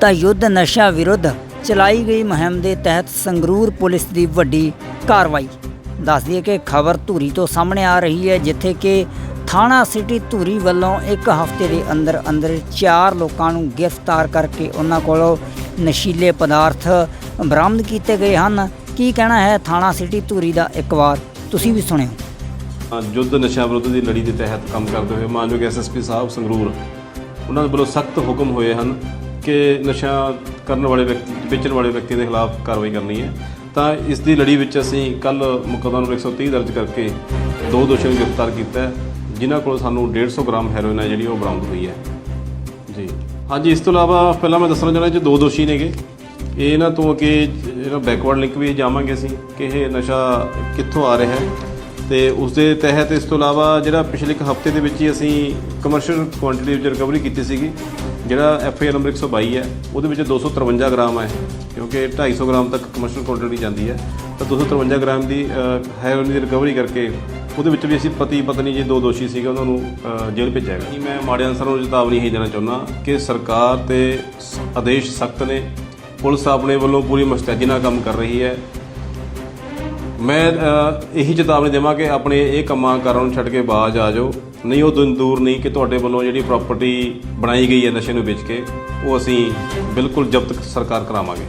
ਤਾਂ ਯੁੱਧ ਨਸ਼ਾ ਵਿਰੁੱਧ ਚਲਾਈ ਗਈ ਮੁਹਿੰਮ ਦੇ ਤਹਿਤ ਸੰਗਰੂਰ ਪੁਲਿਸ ਦੀ ਵੱਡੀ ਕਾਰਵਾਈ। ਦੱਸ ਦਈਏ ਕਿ ਖਬਰ ਧੂਰੀ ਤੋਂ ਸਾਹਮਣੇ ਆ ਰਹੀ ਹੈ ਜਿੱਥੇ ਕਿ ਥਾਣਾ ਸਿਟੀ ਧੂਰੀ ਵੱਲੋਂ ਇੱਕ ਹਫ਼ਤੇ ਦੇ ਅੰਦਰ ਅੰਦਰ ਚਾਰ ਲੋਕਾਂ ਨੂੰ ਗ੍ਰਿਫਤਾਰ ਕਰਕੇ ਉਹਨਾਂ ਕੋਲੋਂ ਨਸ਼ੀਲੇ ਪਦਾਰਥ ਬਰਾਮਦ ਕੀਤੇ ਗਏ ਹਨ। ਕੀ ਕਹਿਣਾ ਹੈ ਥਾਣਾ ਸਿਟੀ ਧੂਰੀ ਦਾ ਇੱਕ ਵਾਰ? ਤੁਸੀਂ ਵੀ ਸੁਣਿਓ। ਅ, ਯੁੱਧ ਨਸ਼ਾ ਵਿਰੁੱਧ ਦੀ ਲੜੀ ਦੇ ਤਹਿਤ ਕੰਮ ਕਰਦੇ ਹੋਏ ਮਾਨਯੋਗ ਐਸਐਸਪੀ ਸਾਹਿਬ ਸੰਗਰੂਰ ਉਹਨਾਂ ਦੇ ਵੱਲੋਂ ਸਖਤ ਹੁਕਮ ਹੋਏ ਹਨ। ਕਿ ਨਸ਼ਾ ਕਰਨ ਵਾਲੇ ਵਿਅਕਤੀ, ਵੇਚਣ ਵਾਲੇ ਵਿਅਕਤੀ ਦੇ ਖਿਲਾਫ ਕਾਰਵਾਈ ਕਰਨੀ ਹੈ। ਤਾਂ ਇਸ ਦੀ ਲੜੀ ਵਿੱਚ ਅਸੀਂ ਕੱਲ ਮੁਕੱਦਮਾ ਨੰਬਰ 130 ਦਰਜ ਕਰਕੇ ਦੋ ਦੋਸ਼ੀਆਂ ਨੂੰ ਗ੍ਰਿਫਤਾਰ ਕੀਤਾ ਹੈ, ਜਿਨ੍ਹਾਂ ਕੋਲ ਸਾਨੂੰ 150 ਗ੍ਰਾਮ ਹੈਰੋਇਨ ਹੈ ਜਿਹੜੀ ਉਹ ਬਰਾਮਦ ਹੋਈ ਹੈ। ਜੀ। ਹਾਂਜੀ, ਇਸ ਤੋਂ ਇਲਾਵਾ ਪਹਿਲਾਂ ਮੈਂ ਦੱਸਣਾ ਚਾਹੁੰਦਾ ਜੀ, ਦੋ ਦੋਸ਼ੀ ਨੇਗੇ ਇਹ ਇਹਨਾਂ ਤੋਂ ਕਿ ਜਿਹੜਾ ਬੈਕਵਰਡ ਲਿੰਕ ਵੀ ਜਾਵਾਂਗੇ ਅਸੀਂ ਕਿ ਇਹ ਨਸ਼ਾ ਕਿੱਥੋਂ ਆ ਰਿਹਾ ਹੈ। ਤੇ ਉਸ ਦੇ ਤਹਿਤ ਇਸ ਤੋਂ ਇਲਾਵਾ ਜਿਹੜਾ ਪਿਛਲੇ ਇੱਕ ਹਫ਼ਤੇ ਦੇ ਵਿੱਚ ਹੀ ਅਸੀਂ ਕਮਰਸ਼ੀਅਲ ਕੁਆਂਟੀਟੀ ਵਿੱਚ ਰਿਕਵਰੀ ਕੀਤੀ ਸੀਗੀ, ਜਿਹੜਾ ਐਫ ਆਈ ਆਰ ਨੰਬਰ 122 ਹੈ, ਉਹਦੇ ਵਿੱਚ 253 ਗ੍ਰਾਮ ਹੈ, ਕਿਉਂਕਿ 250 ਗ੍ਰਾਮ ਤੱਕ ਕਮਰਸ਼ੀਅਲ ਕੁਆਂਟੀਟੀ ਜਾਂਦੀ ਹੈ। ਤਾਂ 253 ਗ੍ਰਾਮ ਦੀ ਹੈਰੋਇਨ ਦੀ ਰਿਕਵਰੀ ਕਰਕੇ ਉਹਦੇ ਵਿੱਚ ਵੀ ਅਸੀਂ ਪਤੀ ਪਤਨੀ ਜੇ ਦੋ ਦੋਸ਼ੀ ਸੀਗੇ, ਉਹਨਾਂ ਨੂੰ ਜੇਲ੍ਹ ਭੇਜਿਆ ਗਿਆ। ਮੈਂ ਮਾੜੇ ਅਨਸਰਾਂ ਨੂੰ ਚੇਤਾਵਨੀ ਹੀ ਦੇਣਾ ਚਾਹੁੰਦਾ ਕਿ ਸਰਕਾਰ ਤੇ ਸ- ਆਦੇਸ਼ ਸਖਤ ਨੇ। ਪੁਲਿਸ ਆਪਣੇ ਵੱਲੋਂ ਪੂਰੀ ਮੁਸਤੈਦੀ ਨਾਲ ਕੰਮ ਕਰ ਰਹੀ ਹੈ। ਮੈਂ ਇਹੀ ਚੇਤਾਵਨੀ ਦੇਵਾਂ ਕਿ ਆਪਣੇ ਇਹ ਕੰਮਾਂ ਕਾਰਾਂ ਨੂੰ ਛੱਡ ਕੇ ਬਾਜ਼ ਆ ਜਾਓ। ਨਹੀਂ, ਉਹ ਦਿਨ ਦੂਰ ਨਹੀਂ ਕਿ ਤੁਹਾਡੇ ਵੱਲੋਂ ਜਿਹੜੀ ਪ੍ਰਾਪਰਟੀ ਬਣਾਈ ਗਈ ਹੈ ਨਸ਼ੇ ਨੂੰ ਵੇਚ ਕੇ, ਉਹ ਅਸੀਂ ਬਿਲਕੁਲ ਜ਼ਬਤ ਸਰਕਾਰ ਕਰਾਵਾਂਗੇ।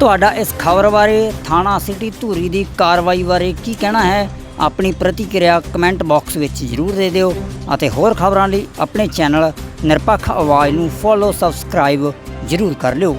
ਤੁਹਾਡਾ ਇਸ ਖਬਰ ਬਾਰੇ ਥਾਣਾ ਸਿਟੀ ਧੂਰੀ ਦੀ ਕਾਰਵਾਈ ਬਾਰੇ ਕੀ ਕਹਿਣਾ ਹੈ, ਆਪਣੀ ਪ੍ਰਤੀਕਿਰਿਆ ਕਮੈਂਟ ਬਾਕਸ ਵਿੱਚ ਜ਼ਰੂਰ ਦੇ ਦਿਓ ਅਤੇ ਹੋਰ ਖਬਰਾਂ ਲਈ ਆਪਣੇ ਚੈਨਲ ਨਿਰਪੱਖ ਆਵਾਜ਼ ਨੂੰ ਫੋਲੋ, ਸਬਸਕ੍ਰਾਈਬ ਜ਼ਰੂਰ ਕਰ ਲਿਓ।